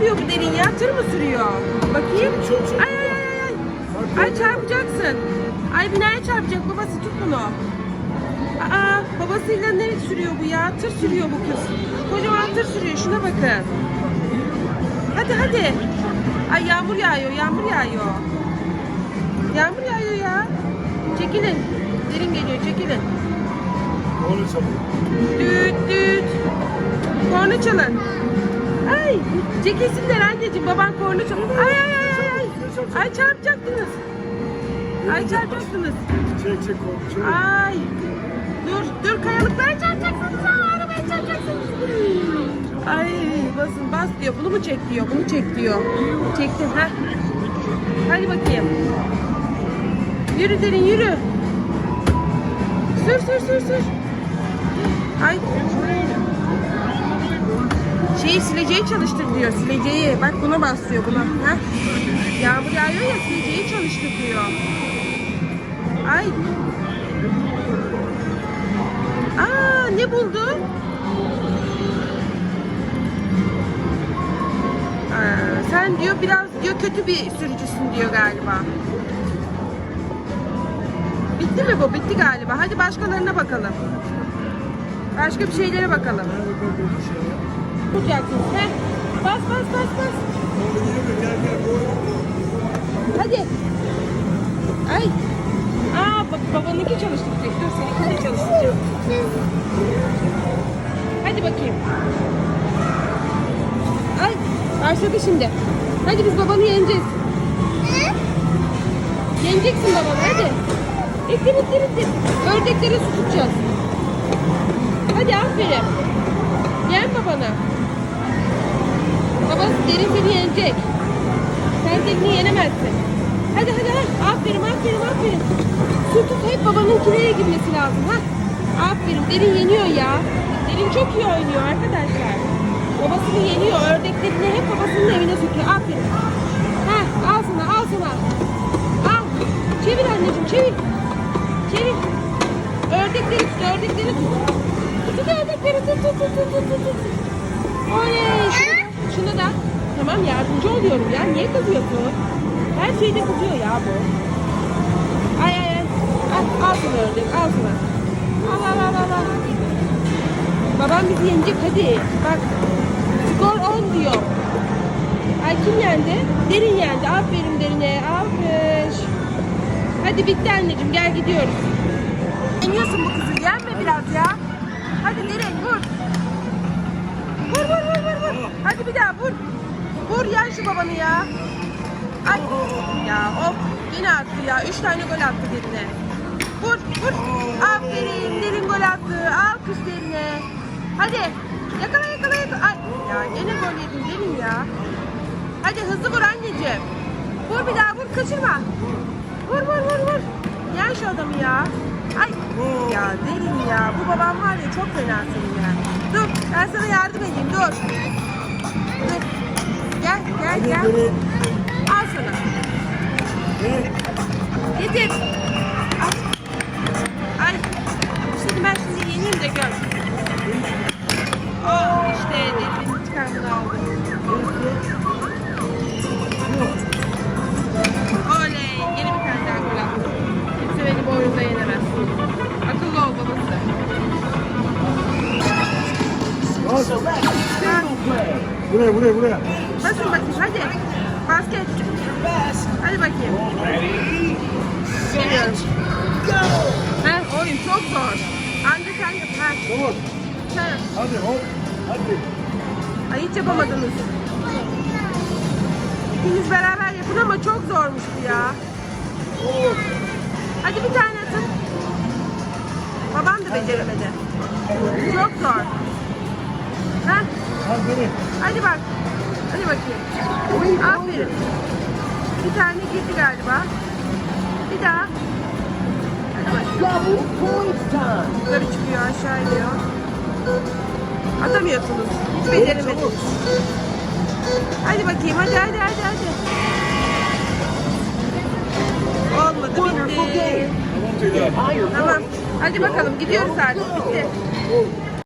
yapıyor bu derin ya? Tır mı sürüyor? Bakayım. Ay ay ay ay. Ay çarpacaksın. Ay binaya çarpacak babası tut bunu. Aa babasıyla ne sürüyor bu ya? Tır sürüyor bu kız. Kocaman tır sürüyor şuna bakın. Hadi hadi. Ay yağmur yağıyor yağmur yağıyor. Yağmur yağıyor ya. Çekilin. Derin geliyor çekilin. Onu çabuk. Düt düt. Korna çalın. Ay çekilsinler anneciğim baban korna çalın. Ay ay ay ay ay. Ay çarpacaktınız. Ay çarpacaktınız. Çek çek çek. Ay. Dur dur kayalıklara çarpacaksınız. Aa, arabaya çarpacaksınız. Ay basın bas diyor. Bunu mu çek diyor. Bunu çek diyor. Çektim ha. Hadi bakayım. Yürü derin yürü. Sür sür sür sür. Şeyi sileceği çalıştır diyor. Sileceği. Bak buna bas diyor buna. Ha? Yağmur yağıyor ya sileceği çalıştır diyor. Ay. Aa ne buldu? Aa, sen diyor biraz diyor kötü bir sürücüsün diyor galiba. Bitti mi bu? Bitti galiba. Hadi başkalarına bakalım. Başka bir şeylere bakalım. Vuracaksın. Heh. Bas bas bas bas. Hadi. Ay. Aa bak babanınki çalıştıracak. Dur seninkini de çalıştıracağım. Hadi bakayım. Ay başladı şimdi. Hadi biz babanı yeneceğiz. Yeneceksin babanı hadi. İttir ittir ittir. Ördekleri su tutacağız. Hadi aferin. Yen babanı. Babası derin seni yenecek. Sen derini yenemezsin. Hadi hadi ha. Aferin aferin aferin. Tut hep babanınkilere girmesi lazım ha. Aferin derin yeniyor ya. Derin çok iyi oynuyor arkadaşlar. Babasını yeniyor. Ördeklerini hep babasının evine sokuyor. Aferin. Ha al sana al sana. Al. Çevir anneciğim çevir. Çevir. Ördekleri tut ördekleri tut. Tut ördekleri tut tut tut tut tut tut. Tamam yardımcı oluyorum ya. Niye kızıyorsun? Her şeyde kızıyor ya bu. Ay ay ay. Al, al sana ördek al sana. Al al al. al. Babam bizi yenecek hadi. Bak. Skor 10 diyor. Ay kim yendi? Derin yendi. Aferin derine. Alkış. Hadi bitti anneciğim gel gidiyoruz. Yeniyorsun bu kızı. Yenme biraz ya. Hadi derin vur. Vur vur vur vur vur. Hadi bir daha vur. Vur yen şu babanı ya. Ay. Ya of. Yine attı ya. Üç tane gol attı derine. Vur vur. Aferin. Derin gol attı. Alkış derine. Hadi. Yakala yakala yakala. Ay. Ya gene gol yedin derin ya. Hadi hızlı vur anneciğim. Vur bir daha vur kaçırma. Vur vur vur vur. Yen şu adamı ya. Ay. Ya derin ya. Bu babam var ya çok fena senin ya. Dur ben sana yardım edeyim dur. Dur. Gel gel gel. Al sana. Getir. Al. Ay. Şimdi ben sizi yeneyim de gör. Oh işte derinin intikamını aldım. Oley. Yeni bir tane daha gol attım. Kimse beni bu oyunda yenemez. Akıllı ol babası. Buraya buraya buraya. Hadi. Basket. Hadi bakayım. Geliyorum. Ha, oyun çok zor. Anca sen yap. Ha, Tamam. sen. Hadi hop. Hadi. Ay hiç yapamadınız. İkiniz beraber yapın ama çok zormuş bu ya. Hadi bir tane atın. Baban da beceremedi. Çok zor. Ha, hadi bak. Hadi bakayım. Aferin. Bir tane girdi galiba. Bir daha. Hadi bakayım. Yukarı çıkıyor, aşağı iniyor. Atamıyorsunuz. Hiç beceremediniz. Hadi bakayım, hadi hadi hadi hadi. Olmadı, bitti. Tamam. Hadi bakalım, gidiyoruz artık. Bitti.